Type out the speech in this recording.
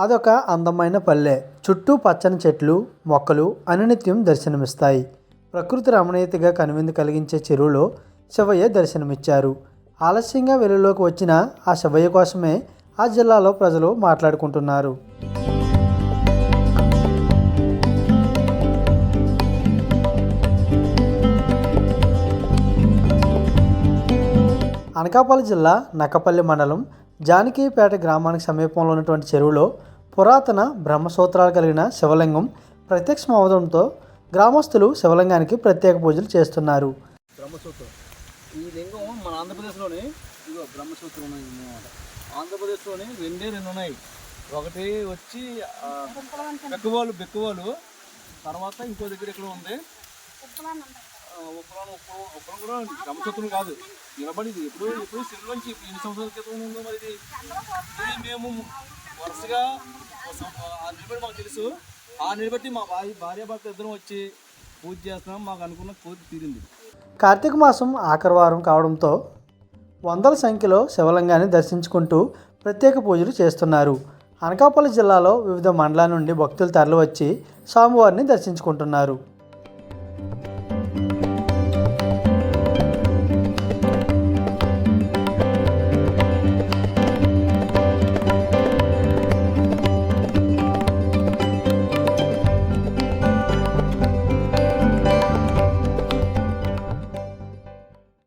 అదొక అందమైన పల్లె. చుట్టూ పచ్చని చెట్లు మొక్కలు అనునిత్యం దర్శనమిస్తాయి. ప్రకృతి రమణీయతగా కనువిందు కలిగించే చెరువులో శివయ్య దర్శనమిచ్చారు. ఆలస్యంగా వెలుగులోకి వచ్చిన ఆ శివయ్య కోసమే ఆ జిల్లాలో ప్రజలు మాట్లాడుకుంటున్నారు. అనకాపల్లి జిల్లా నక్కపల్లి మండలం జానకీపేట గ్రామానికి సమీపంలో ఉన్నటువంటి చెరువులో పురాతన బ్రహ్మసూత్రాలు కలిగిన శివలింగం ప్రత్యక్షమవడంతో గ్రామస్తులు శివలింగానికి ప్రత్యేక పూజలు చేస్తున్నారు. బ్రహ్మసూత్రం. ఈ లింగం మన ఆంధ్రప్రదేశ్లోని ఇదిగో బ్రహ్మసూత్రం అన్నమాట ఆంధ్రప్రదేశ్లోని రెండే రెండు ఉన్నాయి. ఒకటి వచ్చి బెక్కవాలు బెక్కవాలు తర్వాత ఇంకో దగ్గర ఎక్కడ ఉంది? ఆ, కూడా కాదు. నిలబడింది. ఎప్పుడు ఎప్పుడు సిరి నుంచి ఎన్ని సంవత్సరాల క్రితం ఉందో మరి ఇది. మేము వరుసగా ఆ నిలబడి మాకు తెలుసు. ఆ నిలబట్టి మా భార్య భార్య భర్త ఇద్దరం వచ్చి పూజ చేస్తున్నాం. మాకు అనుకున్న కోరిక తీరింది. కార్తీక మాసం ఆఖరివారం కావడంతో వందల సంఖ్యలో శివలింగాన్ని దర్శించుకుంటూ ప్రత్యేక పూజలు చేస్తున్నారు. అనకాపల్లి జిల్లాలో వివిధ మండలాల నుండి భక్తులు తరలివచ్చి స్వామివారిని దర్శించుకుంటున్నారు.